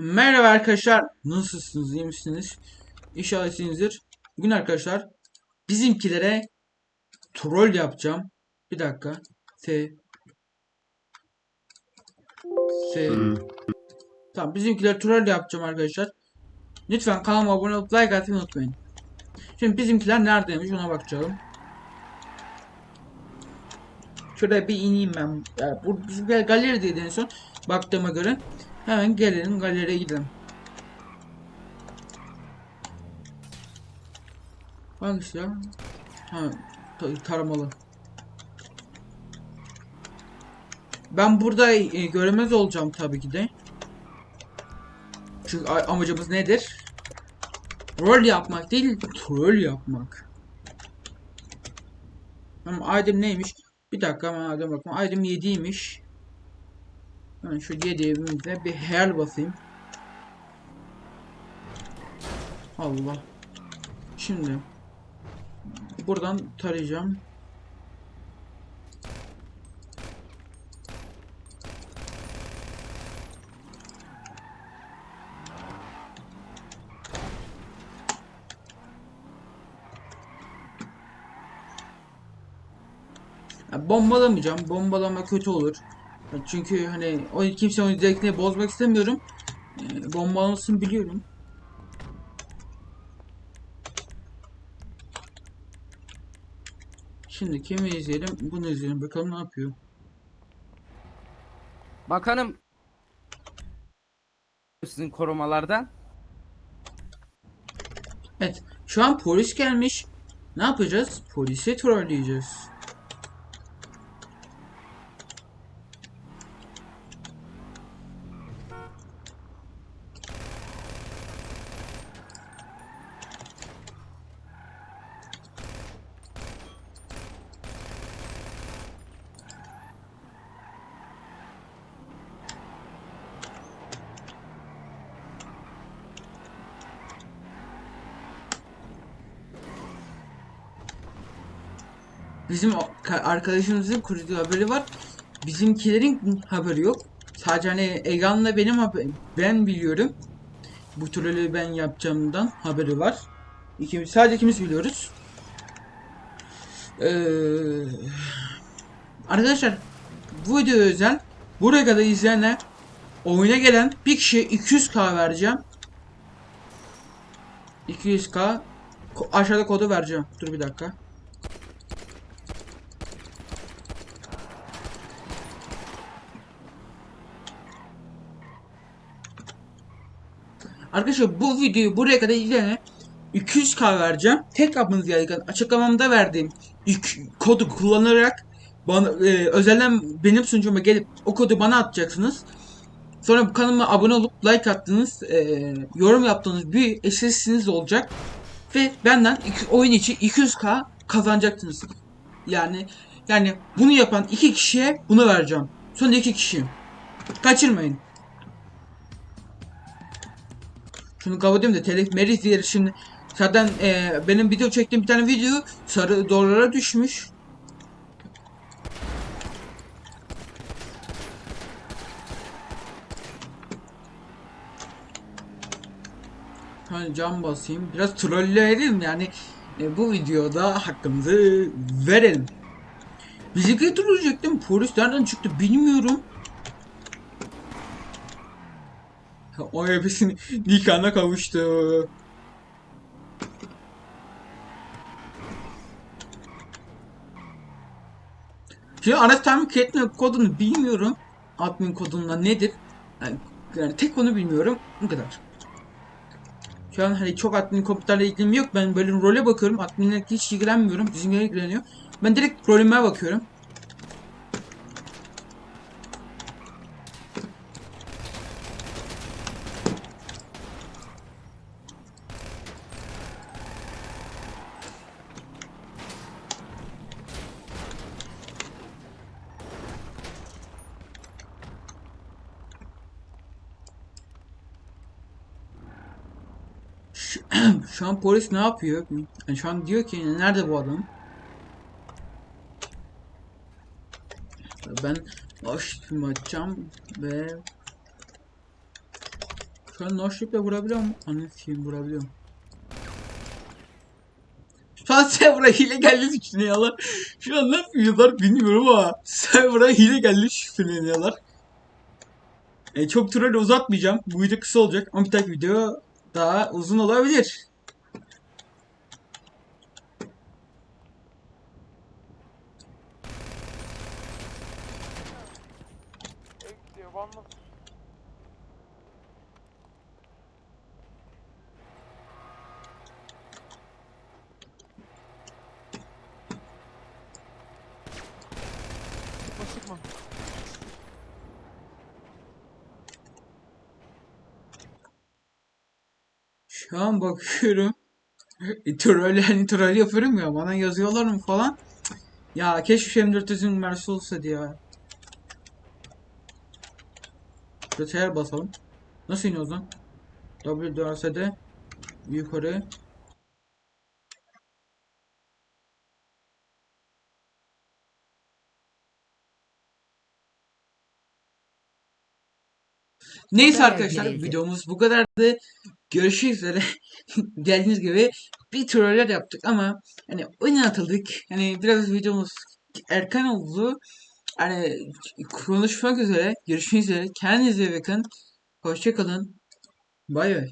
Merhaba arkadaşlar. Nasılsınız? iyi misiniz? İnşallah iyisinizdir. Bugün arkadaşlar bizimkilere troll yapacağım. Bir dakika. T S Tamam bizimkiler troll yapacağım arkadaşlar. Lütfen kanalıma abone olup like atmayı unutmayın. Şimdi bizimkiler neredeymiş ona bakacağım. Şuraya bir ineyim ben. Yani bu bizimkiler galerideydi en son. Baktığıma göre. Hemen gelelim galeriye gidelim. Hangisi ya? Ha, ta- taramalı. Ben burada e, göremez olacağım tabii ki de. Çünkü amacımız nedir? Rol yapmak değil, troll yapmak. Ama item neymiş? Bir dakika hemen item bakalım. Item 7'ymiş. Ben şu 7 evimizde bir hel basayım. Allah. Şimdi buradan tarayacağım. Ya bombalamayacağım. Bombalama kötü olur. Çünkü hani o kimse onun zevkini bozmak istemiyorum. Ee, bombalamasını biliyorum. Şimdi kimi izleyelim? Bunu izleyelim. Bakalım ne yapıyor. Bakanım sizin korumalardan. Evet. Şu an polis gelmiş. Ne yapacağız? Polisi trolleyeceğiz. Bizim arkadaşımızın kurduğu haberi var. Bizimkilerin haberi yok. Sadece hani Egan'la benim haber ben biliyorum. Bu trolü ben yapacağımdan haberi var. İkimiz, sadece ikimiz biliyoruz. Ee, arkadaşlar bu video özel. Buraya kadar izleyenler oyuna gelen bir kişiye 200k vereceğim. 200k Ko- aşağıda kodu vereceğim. Dur bir dakika. Arkadaşlar bu videoyu buraya kadar izleyene 200k vereceğim. Tek yapmanız gereken açıklamamda verdiğim kodu kullanarak bana e, özelden benim sunucuma gelip o kodu bana atacaksınız. Sonra bu kanalıma abone olup like attığınız, e, yorum yaptığınız bir eşleşsiniz olacak. Ve benden iki, oyun içi 200k kazanacaksınız. Yani yani bunu yapan iki kişiye bunu vereceğim. Son iki kişi. Kaçırmayın. Şunu kapatayım da telif meriz diye şimdi zaten e, benim video çektiğim bir tane video sarı dolara düşmüş. Hani cam basayım. Biraz trolleyelim yani e, bu videoda hakkımızı verelim. Bizi trolleyecektim. Polis nereden çıktı bilmiyorum. O hepsinin nikahına kavuştu. Şimdi araç tahmin etme kodunu bilmiyorum. Admin kodunda nedir? Yani, yani tek onu bilmiyorum. Bu kadar. Şu an hani çok admin komutlarla ilgim yok. Ben böyle role bakıyorum. Adminle hiç ilgilenmiyorum. Bizimle ilgileniyor. Ben direkt rolüme bakıyorum. Şu, an polis ne yapıyor? Yani şu an diyor ki nerede bu adam? Ben açtım açacağım ve Şu an no ship'le vurabiliyor mu? Anı sikeyim vurabiliyorum. Şu an Sever'a hile geldi düşünüyorlar. Şu an ne yapıyorlar bilmiyorum ama Sever'a hile geldi düşünüyorlar. E, çok troll uzatmayacağım. Bu video kısa olacak ama bir dahaki video daha uzun olabilir. Şu an bakıyorum. E, troll hani troll yapıyorum ya bana yazıyorlar mı falan. Ya keşke şu M400'ün mersi olsaydı ya. Şöyle basalım. Nasıl iniyoruz lan? WDRS'de yukarı. Neyse arkadaşlar videomuz bu kadardı. Görüşmek üzere. Geldiğiniz gibi bir troller yaptık ama hani oyuna atıldık. Hani biraz videomuz erken oldu. Hani konuşmak üzere. Görüşmek üzere. Kendinize bakın. Hoşçakalın. Bay bay.